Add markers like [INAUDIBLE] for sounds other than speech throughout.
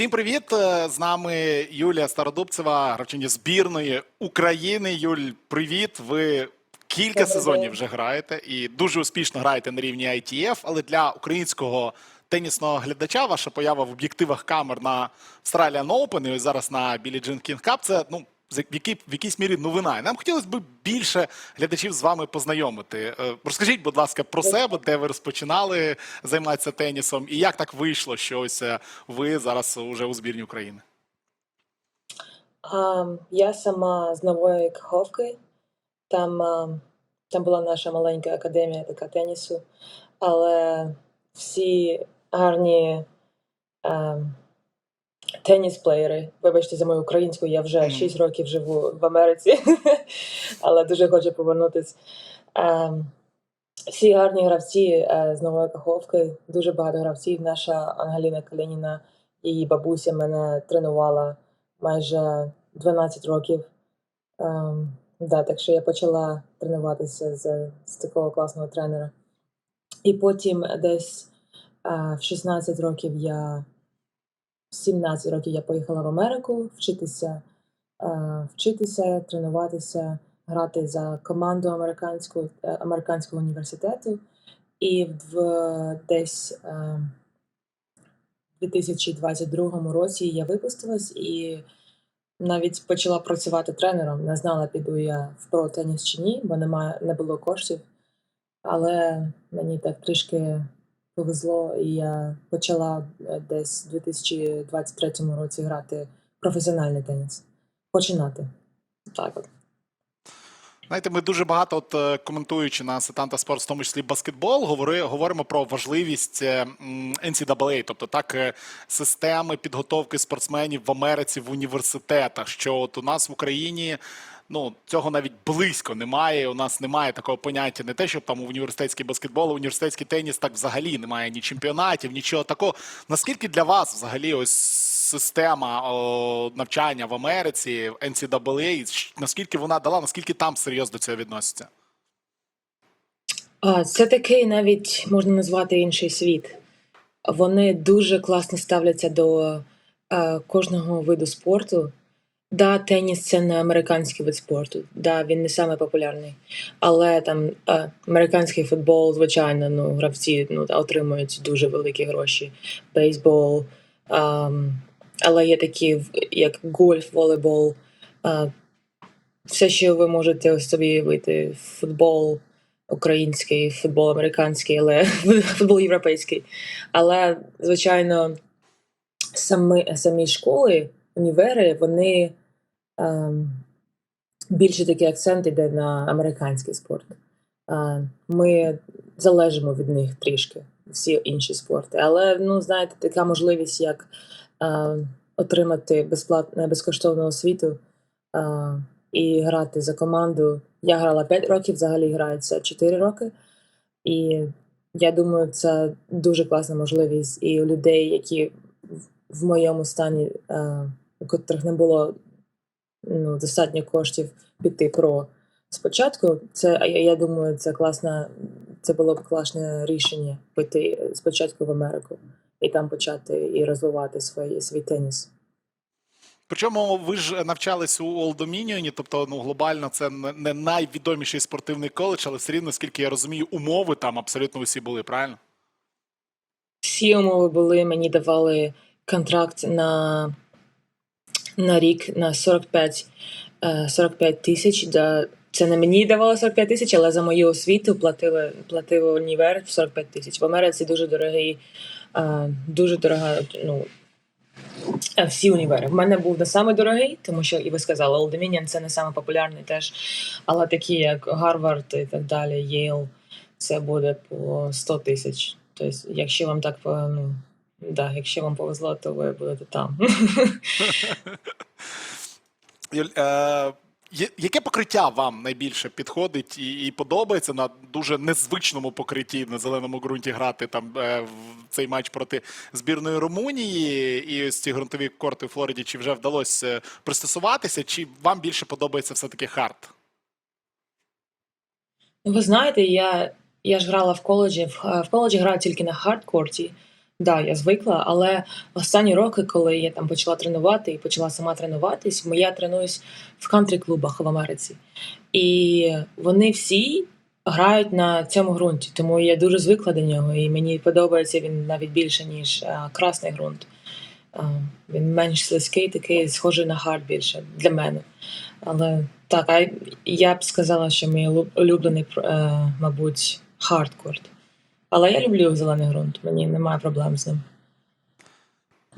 Всім привіт! Е, З нами Юлія Стародубцева, гравчиня збірної України. Юль, привіт! Ви кілька сезонів вже граєте і дуже успішно граєте на рівні ITF, але для українського тенісного глядача ваша поява в об'єктивах камер на Australian Open і зараз на Billie Jean King Cup – це ну. З- В, якій, в якійсь мірі новина. І Нам хотілося б більше глядачів з вами познайомити. Е, Розкажіть, будь ласка, про себе, де ви розпочинали займатися тенісом, і як так вийшло, що ось е, ви зараз уже у збірні України. А, я сама з Нової Каховки. Там, а, там була наша маленька академія така тенісу, але всі гарні а, теніс-плеєри, вибачте за мою українську, я вже Мгм. 6 років живу в Америці, [LAUGHS] але дуже хочу повернутися. А, всі гарні гравці е, з Нової Каховки, дуже багато гравців. Наша Ангеліна Калініна, її бабуся мене тренувала майже 12 років. Ем, да, так що я почала тренуватися з, з такого класного тренера. І потім десь е, в 16 років я 17 років я поїхала в Америку вчитися, е, вчитися, тренуватися, грати за команду американського, е, американського університету. І в десь е, 2022 році я випустилась і навіть почала працювати тренером. Не знала, піду я в про-теніс чи ні, бо немає, не було коштів. Але мені так трішки повезло, і я почала е, десь у 2023 році грати професіональний теніс. Починати. Так от. Знаєте, ми дуже багато, от е, коментуючи на Сетанта Спорт, в тому числі баскетбол, говори, говоримо про важливість е, NCAA, тобто так е, системи підготовки спортсменів в Америці в університетах. Що от у нас в Україні ну цього навіть близько немає. У нас немає такого поняття, не те, що там університетський баскетбол, університетський теніс так взагалі немає ні чемпіонатів, нічого такого. Наскільки для вас взагалі ось система о, навчання в Америці, NCAA, наскільки вона дала, наскільки там серйозно цього відносяться? А, Це такий навіть можна назвати інший світ. Вони дуже класно ставляться до е, кожного виду спорту. Да, теніс це не американський вид спорту. Да, він не самий популярний. Але там е, американський футбол, звичайно, ну, гравці ну, отримують дуже великі гроші. Бейсбол. ем, але є такі, як гольф, волейбол. е, все, що ви можете ось собі уявити, футбол український, футбол американський, але [LAUGHS] футбол європейський. Але, звичайно, самі, самі школи, універи, вони більше такий акцент іде на американський спорт. Е, ми залежимо від них трішки, всі інші спорти. Але, ну, знаєте, така можливість, як е, отримати безплатну безкоштовну освіту е, і грати за команду. Я грала 5 років, взагалі грається 4 роки. І я думаю, це дуже класна можливість. І у людей, які в- моєму стані, у котрих не було ну, достатньо коштів піти про спочатку, це я, я думаю, це класна, це було б класне рішення піти спочатку в Америку і там почати і розвивати свій, свій теніс. Причому ви ж навчались у Old Dominion, тобто ну глобально це не найвідоміший спортивний коледж, але все рівно, наскільки я розумію, умови там абсолютно усі були, правильно? Всі умови були, мені давали контракт на, на рік на 45, е, 45 тисяч. Да, це не мені давали 45 тисяч, але за мою освіту платили, платили універ 45 тисяч. В Америці дуже дорогий, е, дуже дорога, ну, е, всі універи. В мене був не самий дорогий, тому що, і ви сказали, Old Dominion це не самий популярний теж, але такі, як Гарвард і так далі, Єйл, це буде по 100 тисяч. Тобто, якщо вам так ну, да, якщо вам повезло, то ви будете там. [LAUGHS] Юль, е, яке покриття вам найбільше підходить і, і подобається на дуже незвичному покритті на зеленому ґрунті грати там е, в цей матч проти збірної Румунії і ось ці ґрунтові корти у Флориді? Чи вже вдалося е, пристосуватися, чи вам більше подобається все-таки хард? Ну, Ви знаєте, я, я ж грала в коледжі. В, в коледжі граю тільки на хардкорті, Да, я звикла, але останні роки, коли я там почала тренувати і почала сама тренуватись, я тренуюсь в кантрі-клубах в Америці. І вони всі грають на цьому ґрунті, тому я дуже звикла до нього, і мені подобається він навіть більше, ніж а, красний ґрунт. А, він менш слизький, такий схожий на хард більше для мене. Але так, я б сказала, що мій улюблений, е, мабуть, хардкорт. Але я люблю зелений ґрунт, мені немає проблем з ним.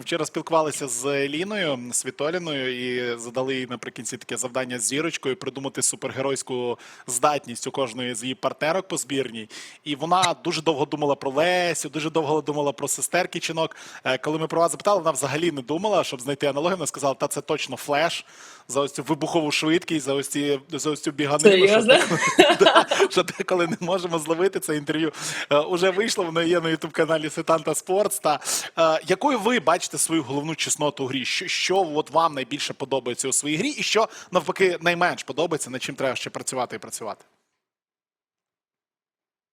Вчора спілкувалися з Еліною Світоліною і задали їй наприкінці таке завдання з зірочкою придумати супергеройську здатність у кожної з її партнерок по збірній. І вона дуже довго думала про Лесю, дуже довго думала про сестер Кічинок. Е, Коли ми про вас запитали, вона взагалі не думала, щоб знайти аналогію. Вона сказала, та це точно флеш за ось цю вибухову швидкість, за ось ці за ось цю біганину. що [LAUGHS] деколи не можемо зловити це інтерв'ю. Е, Уже вийшло, воно є на ютуб каналі Сетанта Спортс. Та е, якою ви бачите свою головну чесноту у грі? Що, що от вам найбільше подобається у своїй грі, і що навпаки найменш подобається, над чим треба ще працювати і працювати?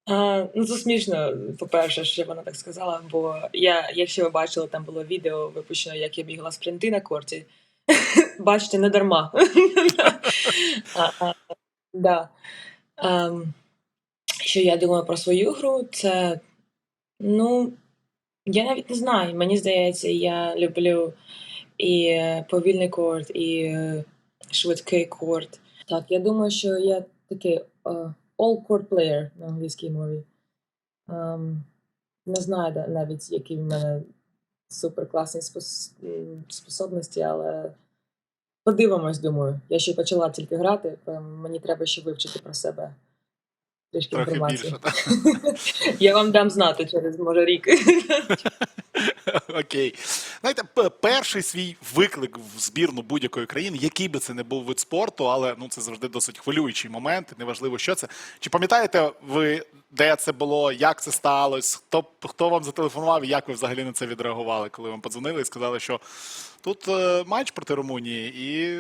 А, ну, це смішно, по-перше, що вона так сказала, бо я, якщо ви бачили, там було відео випущено, як я бігала спринти на корті. [LAUGHS] Бачите, не дарма. [LAUGHS] Ем, що я думаю про свою гру, це ну, я навіть не знаю. Мені здається, я люблю і е, повільний корт, і е, швидкий корт. Так, я думаю, що я такий е, all-court player на англійській мові. Ем, не знаю навіть, які в мене суперкласні спос... способності, але подивимось, думаю. Я ще почала тільки грати, то мені треба ще вивчити про себе трішки Трохи інформації. більше. так? [LAUGHS] Я вам дам знати через може рік. [LAUGHS] Окей. Знаєте, перший свій виклик в збірну будь-якої країни, який би це не був вид спорту, але ну це завжди досить хвилюючий момент, неважливо, що це. Чи пам'ятаєте ви, де це було, як це сталося? Хто хто вам зателефонував і як ви взагалі на це відреагували, коли вам подзвонили і сказали, що тут е, матч проти Румунії, і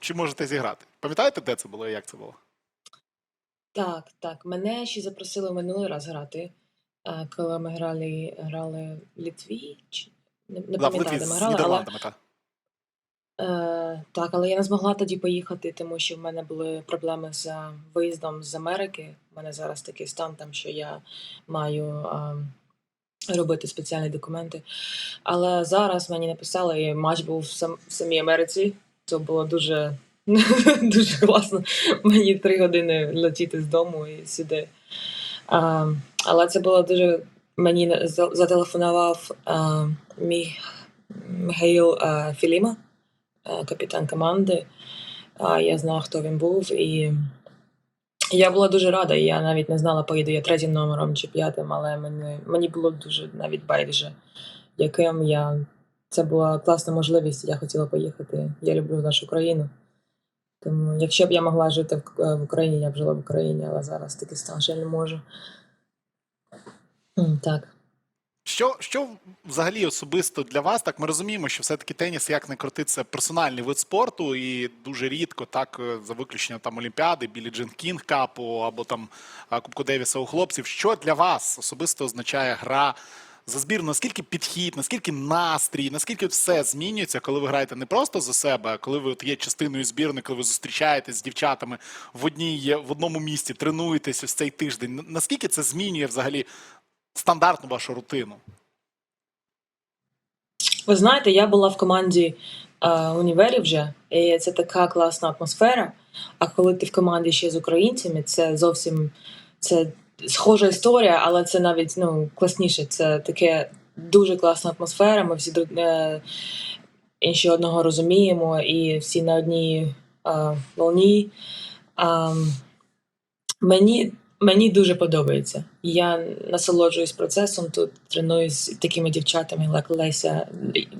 чи можете зіграти? Пам'ятаєте, де це було і як це було? Так, так. Мене ще запросили минулий раз грати, е, коли ми грали, грали в Литві. Чи... Не, не Да, в пам'ятаю, де ми з грали, але Нідерландами, так. Е, так, але я не змогла тоді поїхати, тому що в мене були проблеми з е, виїздом з Америки. У мене зараз такий стан, там, що я маю е, робити спеціальні документи. Але зараз мені написали, і матч був в, сам, в самій Америці. Це було дуже, [LAUGHS] дуже класно. Мені три години летіти з дому і сюди. А, але це було дуже. Мені зателефонував а, мій Михаїл а, Філіма е, капітан команди. А, Я знала, хто він був, і я була дуже рада. і Я навіть не знала, поїду я третім номером чи п'ятим, але мені, мені було дуже навіть байдуже, яким я. Це була класна можливість, я хотіла поїхати. Я люблю нашу країну. Тому, якщо б я могла жити в, Україні, я б жила в Україні, але зараз такий стан, я не можу. Так. Що, що взагалі особисто для вас? Так ми розуміємо, що все-таки теніс, як не крути, це персональний вид спорту, і дуже рідко, так е, за виключенням там Олімпіади, Білі Джин Кінг Капу або там Кубку Девіса у хлопців. Що для вас особисто означає гра за збірну? Наскільки підхід, наскільки настрій, наскільки все змінюється, коли ви граєте не просто за себе, а коли ви от є частиною збірної, коли ви зустрічаєтесь з дівчатами в одній в одному місті, тренуєтесь ось цей тиждень? Наскільки це змінює взагалі стандартну вашу рутину? Ви знаєте, я була в команді е, універі вже, і це така класна атмосфера. А коли ти в команді ще з українцями, це зовсім це схожа історія, але це навіть ну, класніше. Це таке дуже класна атмосфера. Ми всі е, інші одного розуміємо і всі на одній е, волні. А, мені, мені дуже подобається. Я насолоджуюсь процесом тут, тренуюсь такими дівчатами, як Леся,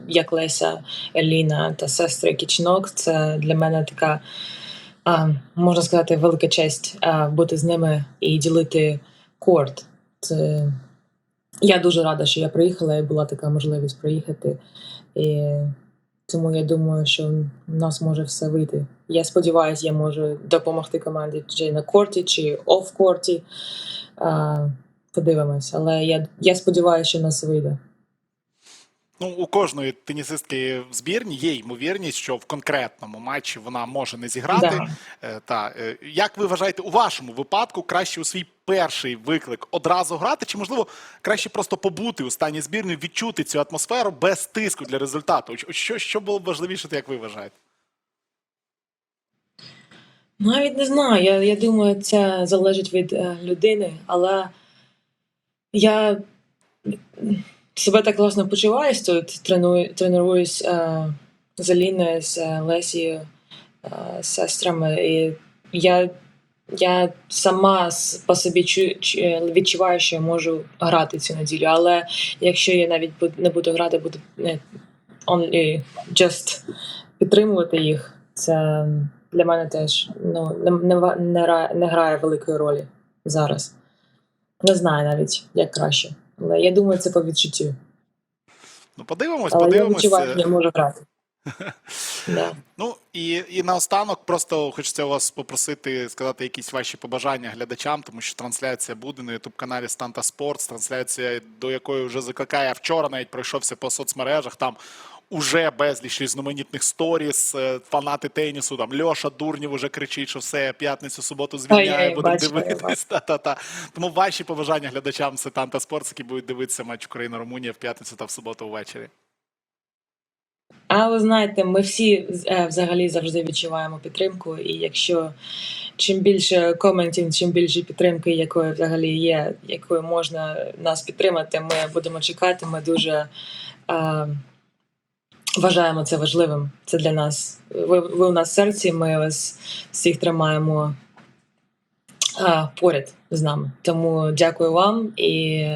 як Леся, Еліна та сестри Кічнок. Це для мене така, можна сказати, велика честь бути з ними і ділити корт. Це... Я дуже рада, що я приїхала і була така можливість приїхати. І тому я думаю, що в нас може все вийти. Я сподіваюся, я можу допомогти команді чи на корті, чи оф-корті. Подивимось. Але я, я сподіваюся, що в нас вийде. Ну, у кожної тенісистки в збірні є ймовірність, що в конкретному матчі вона може не зіграти. Да. Е, Та е, як ви вважаєте, у вашому випадку краще у свій перший виклик одразу грати, чи можливо краще просто побути у стані збірної, відчути цю атмосферу без тиску для результату? Що, що було б важливіше, як ви вважаєте? Навіть не знаю. Я, я думаю, це залежить від е, людини, але я себе так класно почуваюсь тут, треную, тренуюсь е, з Аліною, з е, Лесією, е, з сестрами. І я, я сама по собі чу- відчуваю, що я можу грати цю неділю. Але якщо я навіть не буду грати, буду не, only just підтримувати їх, це для мене теж ну, не, не, не, не грає великої ролі зараз. Не знаю навіть, як краще. Але я думаю, це по відчуттю. Ну, подивимось, Але я подивимось. відчуваю, Е, що я можу грати. [LAUGHS] Yeah. Ну і, і наостанок просто хочеться вас попросити сказати якісь ваші побажання глядачам, тому що трансляція буде на ютуб каналі Станта Спортс, трансляція до якої вже закликає. Вчора навіть пройшовся по соцмережах. Там уже безліч різноманітних сторіс, е, фанати тенісу. Там Льоша Дурнів уже кричить, що все п'ятницю, суботу звільняє, будемо дивитись. [LAUGHS] Та-та-та. Тому ваші побажання глядачам це Танта Спортс, які будуть дивитися матч Україна-Румунія в п'ятницю та в суботу ввечері. А ви знаєте, ми всі е, взагалі завжди відчуваємо підтримку, і якщо чим більше коментів, чим більше підтримки, якої взагалі є, якою можна нас підтримати, ми будемо чекати. Ми дуже е, вважаємо це важливим. Це для нас. Ви, ви у нас в серці, ми вас всіх тримаємо а, поряд з нами. Тому дякую вам і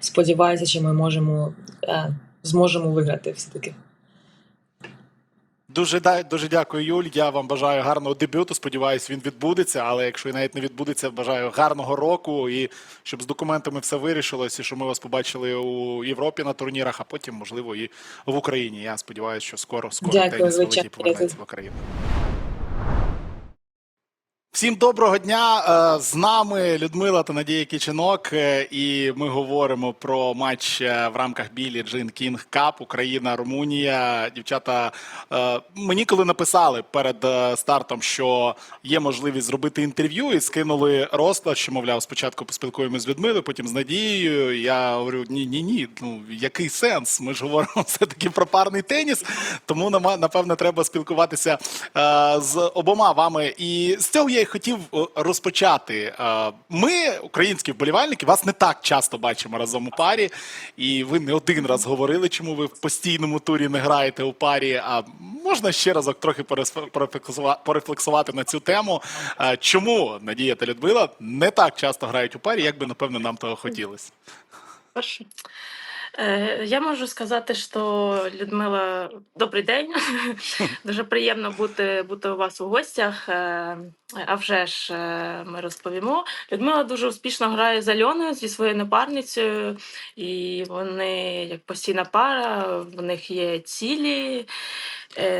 сподіваюся, що ми можемо а, зможемо виграти все-таки. Дуже дуже дякую, Юль. Я вам бажаю гарного дебюту. Сподіваюсь, він відбудеться. Але якщо і навіть не відбудеться, бажаю гарного року і щоб з документами все вирішилось, і що ми вас побачили у Європі на турнірах, а потім, можливо, і в Україні. Я сподіваюся, що скоро скоро Дякую, теніс великий повернеться в Україну. Всім доброго дня. Е, З нами Людмила та Надія Кіченок, е, і ми говоримо про матч е, в рамках Білі Джин Кінг Кап Україна, Румунія. Дівчата мені коли написали перед стартом, що є можливість зробити інтерв'ю, і скинули розклад, що мовляв, спочатку поспілкуємося з Людмилою, потім з Надією. Я говорю: ні, ні, ні. Ну який сенс? Ми ж говоримо [LAUGHS] все таки про парний теніс. Тому напевно треба спілкуватися з обома вами. І з цього я й хотів е, розпочати. Е, Ми, українські вболівальники, вас не так часто бачимо разом у парі, і ви не один раз говорили, чому ви в постійному турі не граєте у парі. А можна ще разок трохи порефлексувати на цю тему. Е, Чому Надія та Людмила не так часто грають у парі, як би напевно нам того хотілося? Е, Я можу сказати, що Людмила, добрий день. [LAUGHS] Дуже приємно бути, бути у вас у гостях. Е, А вже ж е, ми розповімо. Людмила дуже успішно грає з Альоною зі своєю напарницею, і вони як постійна пара, в них є цілі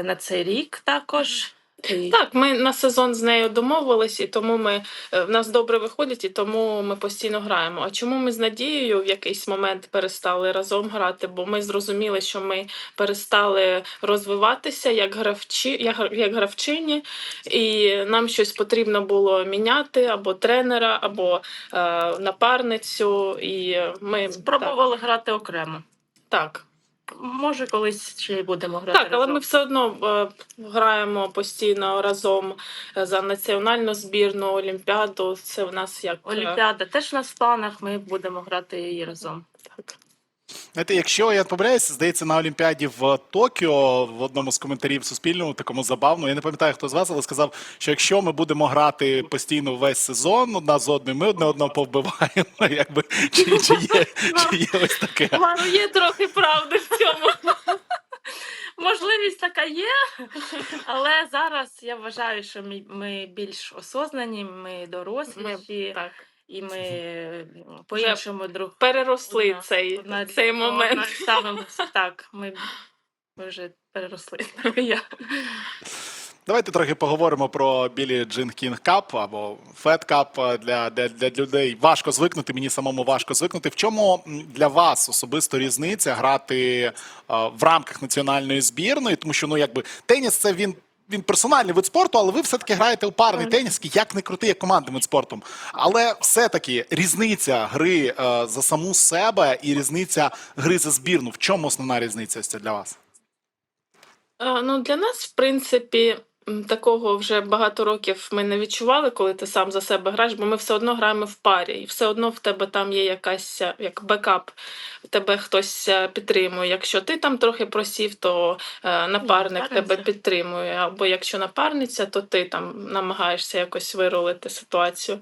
на цей рік також. І... Так, ми на сезон з нею домовились, і тому ми е, в нас добре виходить, і тому ми постійно граємо. А чому ми з Надією в якийсь момент перестали разом грати? Бо ми зрозуміли, що ми перестали розвиватися як гравчі, як, як гравчині, і нам щось потрібно було міняти або тренера, або е, напарницю. І ми Спробували грати окремо. так. Може, колись ще й будемо грати. Так, але разом. ми все одно е, граємо постійно разом е, за національну збірну Олімпіаду. Це в нас як е, Олімпіада теж у нас в планах, ми будемо грати її разом. Так. Знаєте, якщо я не помиляюсь, здається, на Олімпіаді в Токіо в одному з коментарів Суспільному, такому забавно, я не пам'ятаю, хто з вас, але сказав, що якщо ми будемо грати постійно весь сезон одна з одною, ми одне одного повбиваємо. [LAUGHS] Якби чи, чи, є, чи є ось таке? Ну, є трохи правди в цьому. Можливість така є, але зараз я вважаю, що ми, ми більш осознані, ми доросліші, Так. І ми по-іншому друг Переросли одна- цей, одна- цей одна момент. ставимося. [LAUGHS] Так, ми, ми вже переросли. [LAUGHS] Я. Давайте трохи поговоримо про Білі Джин Кінг Кап або Фед Кап для, для, для людей. Важко звикнути, мені самому важко звикнути. В чому м, для вас особисто різниця грати е, в рамках національної збірної? Тому що ну якби теніс це він. Він персональний вид спорту, але ви все-таки граєте у парний теніс, як не крутий, як командним вид спортом. Але все-таки різниця гри е, за саму себе і різниця гри за збірну. В чому основна різниця ось ця для вас? Е, Ну, для нас, в принципі, такого вже багато років ми не відчували, коли ти сам за себе граєш, бо ми все одно граємо в парі, і все одно в тебе там є якась як бекап, тебе хтось е, підтримує. Якщо ти там трохи просів, то е, напарник тебе підтримує. Або якщо напарниця, то ти там намагаєшся якось вирулити ситуацію.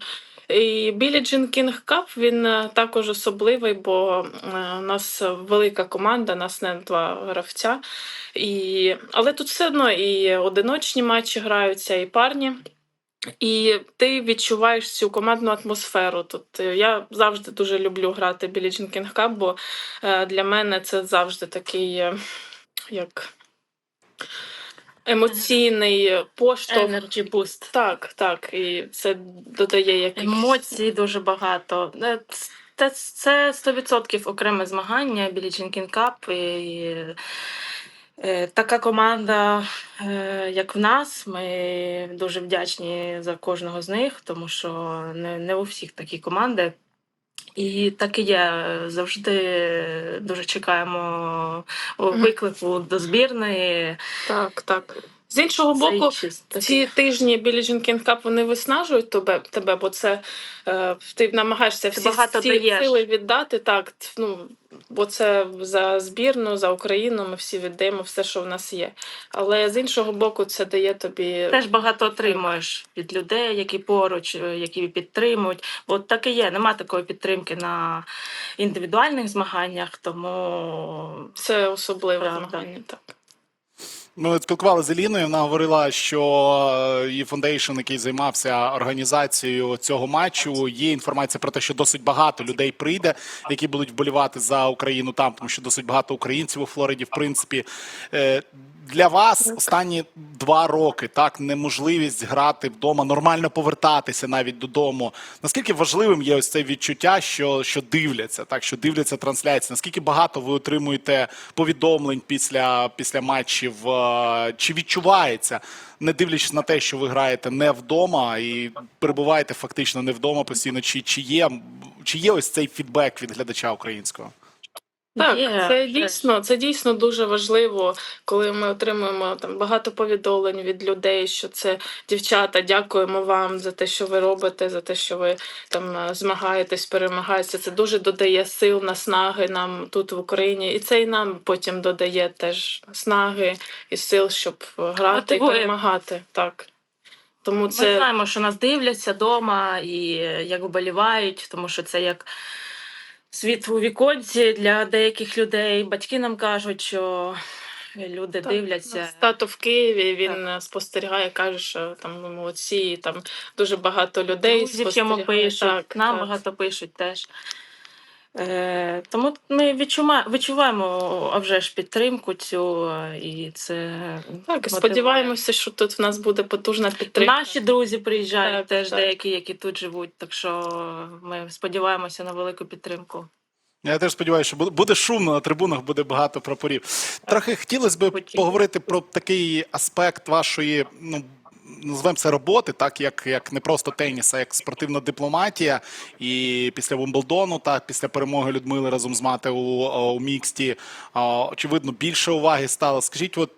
І Білі Джин Кінг Кап він е, також особливий, бо е, у нас велика команда, нас не два гравця. І... Але тут все одно і одиночні матчі граються, і парні. І ти відчуваєш цю командну атмосферу. Тут я завжди дуже люблю грати Білі Джин Кінг Кап, бо е, для мене це завжди такий як емоційний поштовх. Energy boost. Так, так, і це додає якихось Емоцій дуже багато. Е, Це, це 100% окреме змагання Білі Джинкін Кап. І, е, така команда, е, як в нас, ми дуже вдячні за кожного з них, тому що не, не у всіх такі команди. І так і є. Завжди дуже чекаємо виклику до збірної. Так, так. З іншого боку, Це ці тижні білі Джинкін Кап вони виснажують тебе, тебе бо це е, ти намагаєшся всі, багато всі сили віддати. Так, ну, бо це за збірну, за Україну. Ми всі віддаємо все, що в нас є. Але з іншого боку, це дає тобі Теж багато отримуєш від людей, які поруч, е, які підтримують. От так і є. Нема такої підтримки на індивідуальних змаганнях, тому це особливе Правда. змагання. Так. Ми спілкувалися з Еліною. Вона говорила, що е, її фондейшн, який займався організацією цього матчу, є інформація про те, що досить багато людей прийде, які будуть вболівати за Україну там, тому що досить багато українців у Флориді. В принципі, Е, для вас останні два роки так неможливість грати вдома, нормально повертатися навіть додому. Наскільки важливим є ось це відчуття, що, що дивляться, так що дивляться трансляції? Наскільки багато ви отримуєте повідомлень після, після матчів? Е, Чи відчувається, не дивлячись на те, що ви граєте не вдома і перебуваєте фактично не вдома постійно? Чи, чи є чи є ось цей фідбек від глядача українського? Так, Є, це дійсно, це дійсно дуже важливо, коли ми отримуємо там багато повідомлень від людей, що це дівчата, дякуємо вам за те, що ви робите, за те, що ви там е, змагаєтесь, перемагаєте. Це дуже додає сил, наснаги нам тут в Україні, і це і нам потім додає теж снаги і сил, щоб грати і перемагати. Так. Тому Ми знаємо, що нас дивляться вдома і е, як вболівають, тому що це як світ у віконці для деяких людей. Батьки нам кажуть, що люди Так, дивляться. Тато в Києві він так. спостерігає, каже, що там ми молодці, там дуже багато людей Друзі в спостерігає. пишуть, Так, нам так. багато пишуть теж. Е, тому ми відчуваємо, відчуваємо а вже ж підтримку цю, і це Так, і мотивує. сподіваємося, що тут в нас буде потужна підтримка. Наші друзі приїжджають Так, теж так. деякі, які тут живуть. Так що ми сподіваємося на велику підтримку. Я теж сподіваюся, що буде- буде шумно на трибунах, буде багато прапорів. Трохи хотілося б поговорити про такий аспект вашої, ну називаємо це роботи, так як, як не просто теніс, а як спортивна дипломатія. І після Вимблдону, так після перемоги Людмили разом з мати у, у міксті, очевидно, більше уваги стало. Скажіть, от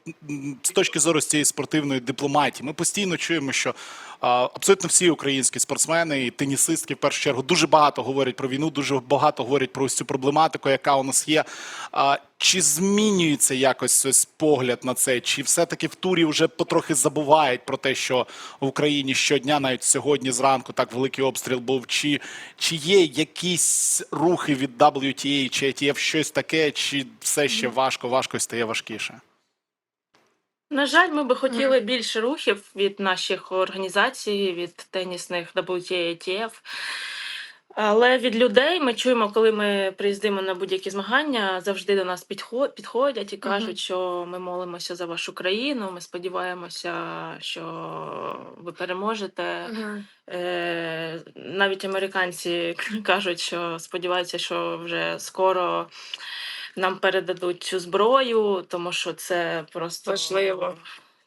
з точки зору з цієї спортивної дипломатії, ми постійно чуємо, що абсолютно всі українські спортсмени і тенісистки, в першу чергу, дуже багато говорять про війну, дуже багато говорять про ось цю проблематику, яка у нас є. А, чи змінюється якось ось погляд на це? Чи все-таки в турі вже потрохи забувають про те, що в Україні щодня, навіть сьогодні зранку, так великий обстріл був? Чи, чи є якісь рухи від WTA чи ITF, щось таке, чи все ще важко, важко і стає важкіше? На жаль, ми би хотіли більше рухів від наших організацій, від тенісних WTA. Але від людей ми чуємо, коли ми приїздимо на будь-які змагання, завжди до нас підходять і кажуть, Мгм. що ми молимося за вашу країну. Ми сподіваємося, що ви переможете. Е, навіть американці [LAUGHS] кажуть, що сподіваються, що вже скоро нам передадуть цю зброю, тому що це просто Важливо.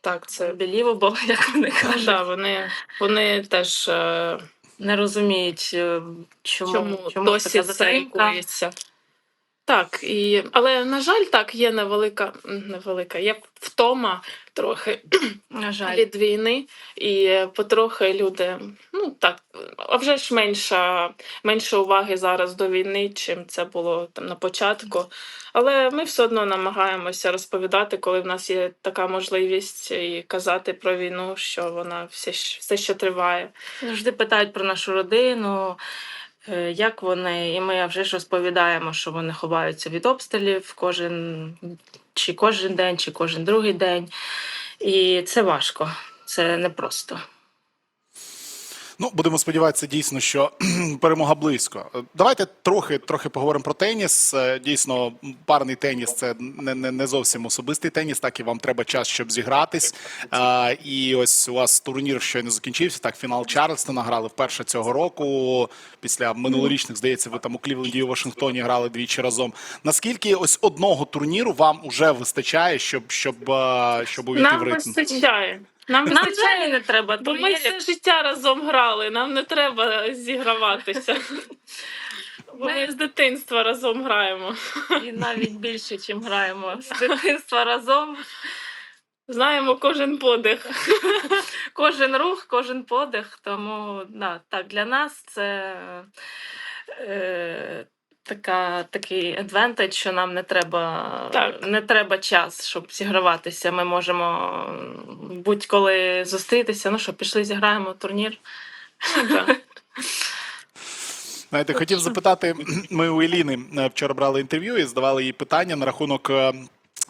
Так, це unbelievable, [LAUGHS] як вони кажуть. да, вони, вони теж е, Не розуміють, е, чому, чому, чому досі така це затримка. Так, і, але на жаль, так, є невелика, невелика, є втома трохи [CLEARS THROAT] На жаль. від війни, і потрохи люди, ну так, а вже ж менша, менше уваги зараз до війни, чим це було там на початку. Але ми все одно намагаємося розповідати, коли в нас є така можливість, і казати про війну, що вона все, все ще триває. Завжди питають про нашу родину, як вони, і ми вже ж розповідаємо, що вони ховаються від обстрілів кожен чи кожен день, чи кожен другий день. І це важко, це непросто. Ну, будемо сподіватися, дійсно, що [CLEARS THROAT] перемога близько. Е, Давайте трохи трохи поговоримо про теніс. Е, Дійсно, парний теніс це не, не, не зовсім особистий теніс, так і вам треба час, щоб зігратись. А, і ось у вас турнір щойно закінчився. Так, фінал Чарльстона грали вперше цього року. Після минулорічних, здається, ви там у Клівленді і у Вашингтоні грали двічі разом. Наскільки ось одного турніру вам уже вистачає, щоб щоб, е, щоб увійти в Нам ритм? вистачає. Нам Нам вистачає. взагалі не треба Бо ми все життя разом грали, нам не треба зіграватися. [LAUGHS] Бо ми з дитинства разом граємо. І навіть більше, чим граємо [LAUGHS] з дитинства разом. Знаємо кожен подих. [LAUGHS] Кожен рух, кожен подих. Тому да, так, для нас це е, така, такий адвентаж, що нам не треба, Так. не треба час, щоб зіграватися. Ми можемо будь-коли зустрітися. Ну що, пішли, зіграємо турнір. Так. Знаєте, хотів запитати, ми у Еліни е, вчора брали інтерв'ю і здавали їй питання на рахунок.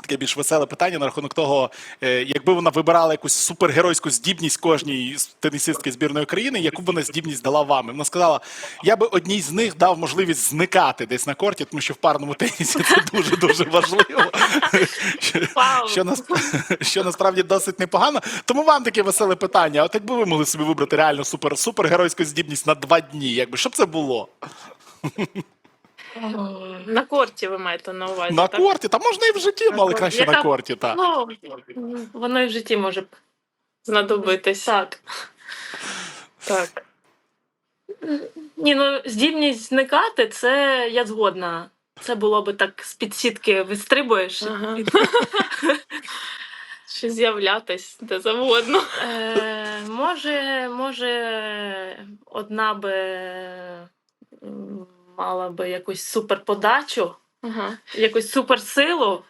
Таке більш веселе питання на рахунок того, е, якби вона вибирала якусь супергеройську здібність кожній тенісистки збірної країни, яку б вона здібність дала вам. І вона сказала: я би одній з них дав можливість зникати десь на корті, тому що в парному тенісі це дуже дуже важливо. Що- що насправді досить непогано. Тому вам таке веселе питання. От якби ви могли собі вибрати реально супер супергеройську здібність на два дні, якби що б це було? На корті ви маєте на увазі. На так? корті, та можна і в житті, ну, але корті. краще на Яка- корті, так. Ну, воно і в житті може Знадобитись. так. Так. Ні, ну здібність зникати, це я згодна. Це було би так з під сітки вистрибуєш. Ага. Чи [LAUGHS] з'являтись де завгодно. Е, може, може, одна би м, мала би якусь суперподачу, Ага. якусь суперсилу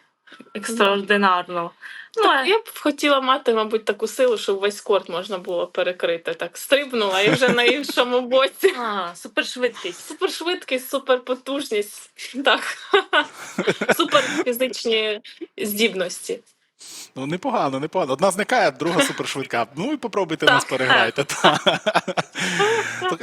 екстраординарну. Ну, а- я б хотіла мати, мабуть, таку силу, щоб весь корт можна було перекрити. Так, стрибнула і вже на іншому боці. [LAUGHS] а, супершвидкість. Супершвидкість, суперпотужність. Так. [LAUGHS] Суперфізичні здібності. Ну, непогано, непогано. Одна зникає, друга [LAUGHS] супершвидка. Ну і попробуйте нас переграйте. [LAUGHS] Ну,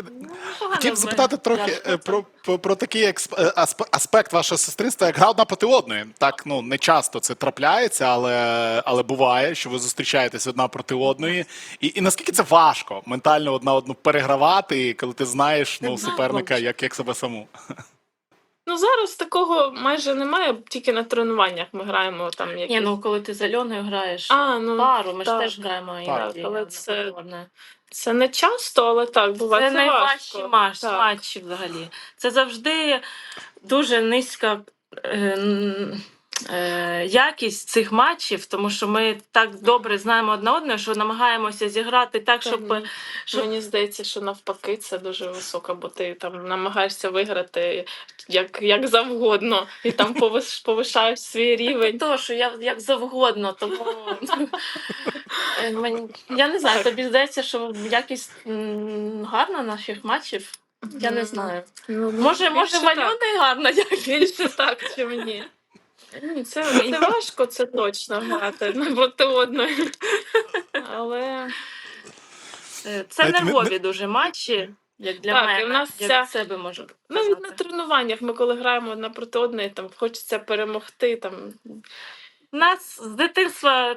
Хотів запитати трохи е, про, такий е, асп- аспект вашого сестринства, як гра одна проти одної. Так, ну не часто це трапляється, але, але буває, що ви зустрічаєтесь одна проти одної. І, і наскільки це важко ментально одна одну перегравати, коли ти знаєш ну, суперника як, як себе саму. Ну зараз такого майже немає, тільки на тренуваннях ми граємо там якісь. Ні, ну коли ти з Альоною граєш А, ну, пару, ми ж теж граємо Так, іноді. але це- Це не часто, але так буває. Це Це, найважчі важко. матч, матчі взагалі. Це завжди дуже низька е, якість цих матчів, тому що ми так добре знаємо одне одне, що намагаємося зіграти так, щоб, щоб Мені здається, що навпаки це дуже висока, бо ти там намагаєшся виграти як, як завгодно, і там [LAUGHS] повишаєш свій рівень. то, що я як завгодно, тому [LAUGHS] е, я не знаю, тобі здається, що якість гарна наших матчів. Я не знаю. Ну, Може, може, Альони гарна якість? Більше так, чи мені. Ні, це, [LAUGHS] це важко, це точно грати проти [LAUGHS] одної. Але Е, Це Знаєте, ми- нервові дуже матчі. Як для Так, і в нас як ця- для себе можу Навіть на казати. тренуваннях ми коли граємо одна проти одної, там хочеться перемогти. Там У нас з дитинства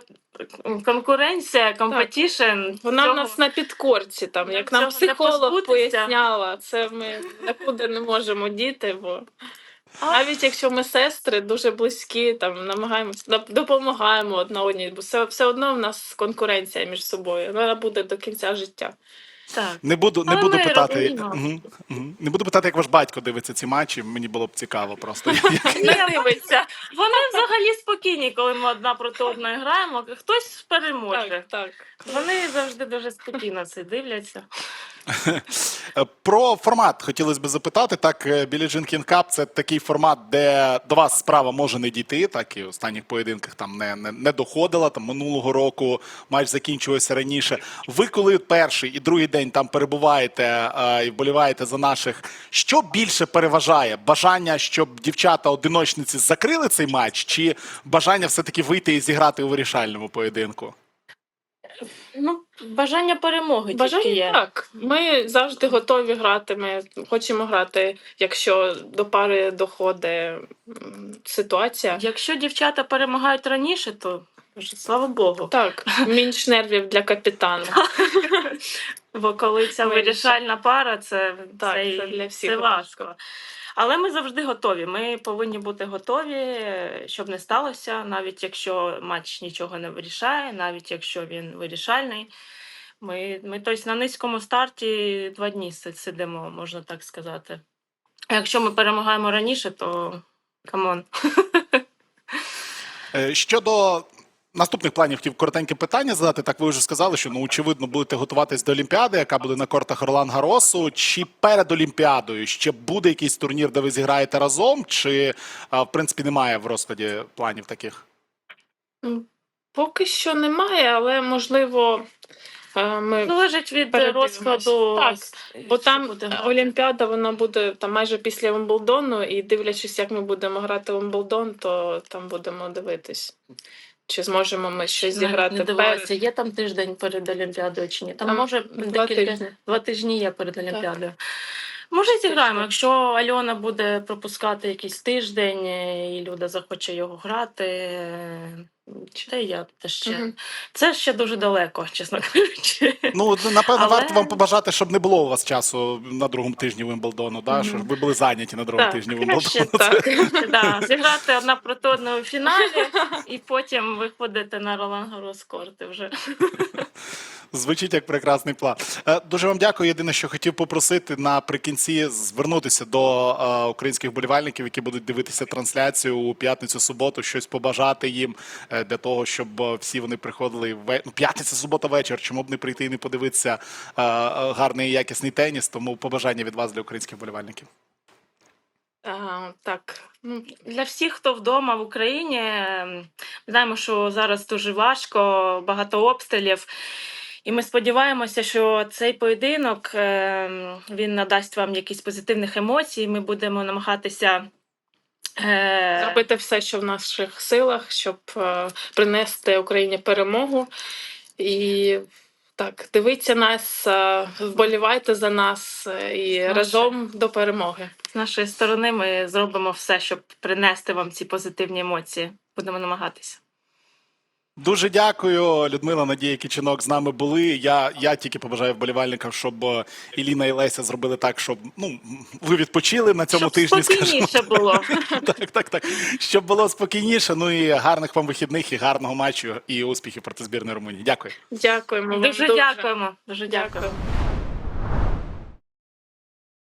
конкуренція, компетішн. вона в нас на підкорці, там Нам як нам цього не психолог позбутися. поясняла, це ми нікуди не можемо діти, бо навіть якщо ми сестри дуже близькі, там намагаємося доп- допомагаємо одна одній, бо все, все одно в нас конкуренція між собою. Вона буде до кінця життя. Так. Не буду, не Але буду питати. Мгм, мгм. Не буду питати, як ваш батько дивиться ці матчі. Мені було б цікаво просто. [LAUGHS] Не дивиться. Вони взагалі спокійні, коли ми одна проти одної граємо. Хтось переможе. Так, так. Вони завжди дуже спокійно це дивляться. Е, Про формат хотілося б запитати. Так, е, Білі Кап це такий формат, де до вас справа може не дійти. Так і в останніх поєдинках там не, не, не доходила. Там минулого року матч закінчувався раніше. Ви коли перший і другий день там перебуваєте е, і вболіваєте за наших, що більше переважає? Бажання, щоб дівчата одиночниці закрили цей матч, чи бажання все-таки вийти і зіграти у вирішальному поєдинку? Ну, бажання перемоги Бажання тільки є. так. Ми завжди готові грати. Ми хочемо грати, якщо до пари доходить ситуація. Якщо дівчата перемагають раніше, то слава Богу. Так, менш нервів для капітана. Бо коли ця Вирішальна. вирішальна пара, це, Так, це, це для всіх це важко. важко. Але ми завжди готові. Ми повинні бути готові, щоб не сталося, навіть якщо матч нічого не вирішає, навіть якщо він вирішальний. Ми, ми тобто, на низькому старті два дні сидимо, можна так сказати. Якщо ми перемагаємо раніше, то камон. [LAUGHS] Е, Щодо наступних планів, хотів коротеньке питання задати. Так ви вже сказали, що ну очевидно будете готуватись до Олімпіади, яка буде на кортах Орлан Гаросу. Чи перед Олімпіадою ще буде якийсь турнір, де ви зіграєте разом, чи в принципі немає в розкладі планів таких? Поки що немає, але можливо е, ми. Залежить від розкладу. Так, Бо там. Олімпіада вона буде там майже після Вимблдону, і дивлячись, як ми будемо грати в Вимблдон, то там будемо дивитись. Чи зможемо ми щось зіграти не дивилася, є там тиждень перед Олімпіадою чи ні? Там, Там може два декілька тижні. два тижні є перед Олімпіадою. Може, зіграємо. Якщо Альона буде пропускати якийсь тиждень, і Люда захоче його грати. Та й я теж ще. Мгм. Це ще дуже далеко, чесно кажучи. Ну напевно, Але- варто вам побажати, щоб не було у вас часу на другому тижні Вимблдону. Да? Мгм. Що ж ви були зайняті на другому Так, тижні краще Вимблдону. Так. [LAUGHS] Да, зіграти одна проти одної в фіналі, і потім виходити на Ролан Гарос корти вже. [LAUGHS] Звучить як прекрасний план. Е, Дуже вам дякую. Єдине, що хотів попросити наприкінці звернутися до е, українських болівальників, які будуть дивитися трансляцію у п'ятницю, суботу, щось побажати їм е, для того, щоб всі вони приходили в ну, п'ятниця, субота вечір. Чому б не прийти і не подивитися гарний якісний теніс? Тому побажання від вас для українських болівальників. А, так. Ну, Для всіх, хто вдома в Україні, ем, знаємо, що зараз дуже важко, багато обстрілів. І ми сподіваємося, що цей поєдинок ем, він надасть вам якісь позитивних емоцій. Ми будемо намагатися е, Зробити все, що в наших силах, щоб е, принести Україні перемогу. І так, дивіться нас, е, вболівайте за нас і Наше. разом до перемоги. з нашої сторони. Ми зробимо все, щоб принести вам ці позитивні емоції. Будемо намагатися. Дуже дякую, Людмила. Надія Кічинок з нами були. Я, я тільки побажаю вболівальникам, щоб е, Іліна і Леся зробили так, щоб ну ви відпочили на цьому щоб тижні. скажімо. спокійніше було. [LAUGHS] Так, так, так. Щоб було спокійніше. Ну і гарних вам вихідних, і гарного матчу, і успіхів проти збірної Румунії. Дякую. Дякуємо. Дуже, Дуже дякуємо. Дуже дякуємо. Дякую.